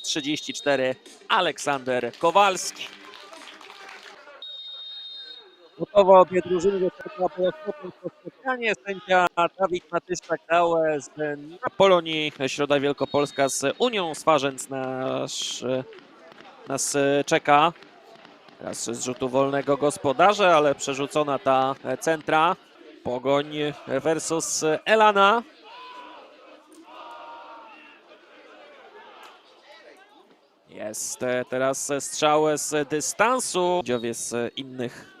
i 34 Aleksander Kowalski. Gotowo obie drużyny do startu po ostatnim spotkanie. Sędzia Dawid Matyszczak dał z Polonii Środa Wielkopolska z Unią Swarzędz nas czeka. Teraz z rzutu wolnego gospodarze, ale przerzucona ta centra. Pogoń versus Elana. Jest e, teraz strzał z dystansu. Dziowie z innych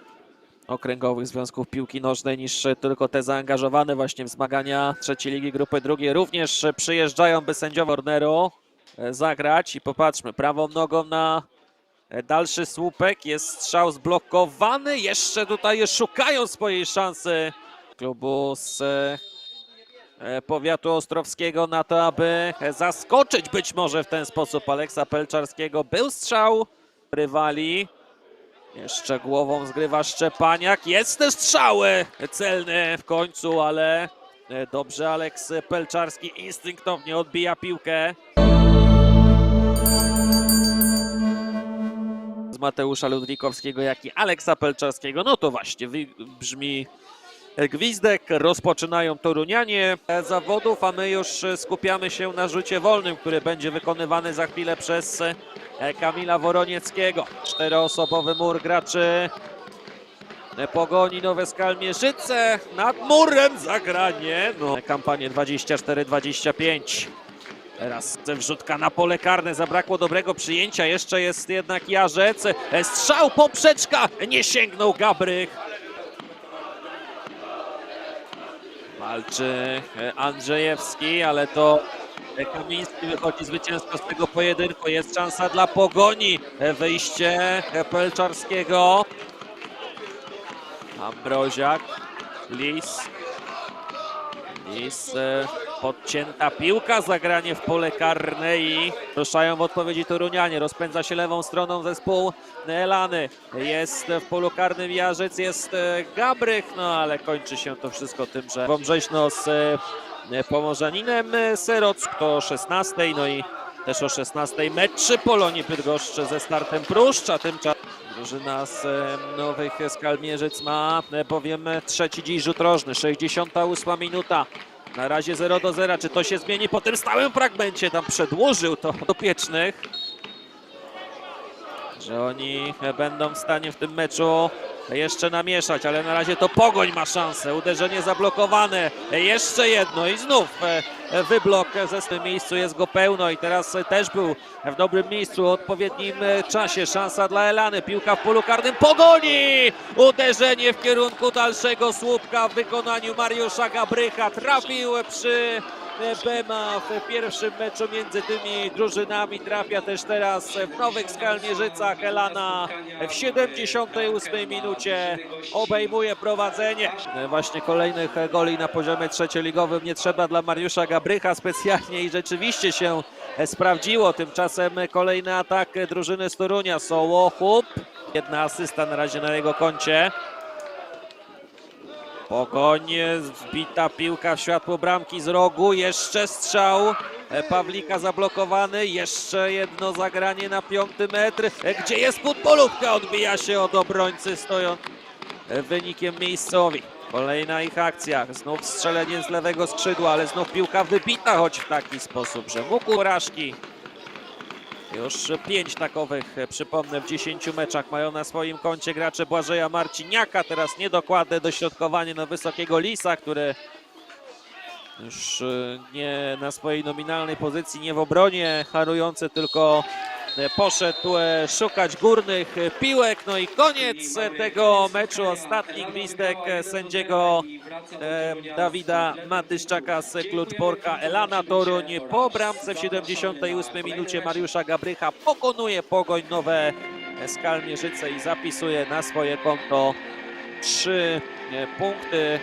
okręgowych związków piłki nożnej niż tylko te zaangażowane właśnie w zmagania trzeciej ligi grupy drugiej. Również przyjeżdżają, by sędziowo Orneru e, zagrać i popatrzmy, prawą nogą na e, dalszy słupek. Jest strzał zblokowany. Jeszcze tutaj szukają swojej szansy klubu z powiatu ostrowskiego na to, aby zaskoczyć być może w ten sposób Aleksa Pelczarskiego. Był strzał rywali. Jeszcze głową zgrywa Szczepaniak. Jest też strzały celny w końcu, ale e, dobrze Aleks Pelczarski instynktownie odbija piłkę. Z Mateusza Ludwikowskiego, jak i Aleksa Pelczarskiego. No to właśnie brzmi gwizdek. Rozpoczynają Torunianie zawodów, a my już skupiamy się na rzucie wolnym, który będzie wykonywany za chwilę przez Kamila Woronieckiego. Czteroosobowy mur graczy Pogoni Nowe Skalmierzyce. Nad murem zagranie. No, kampanię 24-25. Teraz wrzutka na pole karne. Zabrakło dobrego przyjęcia. Jeszcze jest jednak Jarzec. Strzał poprzeczka. Nie sięgnął Gabrych. Walczy e, Andrzejewski, ale to e, Kamiński wychodzi zwycięsko z tego pojedynku. Jest szansa dla Pogoni. E, Wyjście Pelczarskiego. Ambroziak. Lis. Lis. Podcięta piłka, zagranie w pole karne i ruszają w odpowiedzi Torunianie. Rozpędza się lewą stroną zespół Elany. Jest w polu karnym Jarzyc, jest e, Gabrych, no ale kończy się to wszystko tym, że Wąbrzeźno z e, Pomorzaninem e, Serock to o 16, no i też o 16 mecz Polonii Bydgoszcz ze startem Pruszcza. Tymczasem drużyna z Nowych Skalmierzyc ma e, bowiem trzeci dziś rzut rożny, 68 minuta. Na razie 0 do 0. Czy to się zmieni po tym stałym fragmencie? Tam przedłużył to do piecznych. Że oni będą w stanie w tym meczu jeszcze namieszać, ale na razie to Pogoń ma szansę. Uderzenie zablokowane. Jeszcze jedno i znów e, wyblok ze tym miejscu. Jest go pełno i teraz też był w dobrym miejscu, w odpowiednim e, czasie. Szansa dla Elany. Piłka w polu karnym. Pogoni! Uderzenie w kierunku dalszego słupka w wykonaniu Mariusza Gabrycha. Trafił przy Bema w pierwszym meczu między tymi drużynami. Trafia też teraz w Nowych Skalmierzycach. Elana w 78 minucie obejmuje prowadzenie. Właśnie kolejnych goli na poziomie trzecioligowym nie trzeba dla Mariusza Gabrycha specjalnie i rzeczywiście się sprawdziło. Tymczasem kolejny atak drużyny z Torunia. Sołochub. Jedna asysta na razie na jego koncie. Pogoń, zbita piłka w światło bramki z rogu, jeszcze strzał e, Pawlika zablokowany, jeszcze jedno zagranie na piąty metr, e, gdzie jest futbolówka, odbija się od obrońcy stojąc e, wynikiem miejscowi. Kolejna ich akcja, znów strzelenie z lewego skrzydła, ale znów piłka wybita, choć w taki sposób, że mógł porażki. Już pięć takowych, e, przypomnę, w 10 meczach mają na swoim koncie gracze Błażeja Marciniaka. Teraz niedokładne dośrodkowanie na wysokiego Lisa, który już e, nie na swojej nominalnej pozycji, nie w obronie harujący, tylko poszedł e, szukać górnych e, piłek. No i koniec e, tego meczu. Ostatni gwizdek e, sędziego e, Dawida Matyszczaka z Kluczborka Elana Toruń po bramce w 78 minucie Mariusza Gabrycha pokonuje Pogoń Nowe Skalmierzyce i zapisuje na swoje konto trzy e, punkty.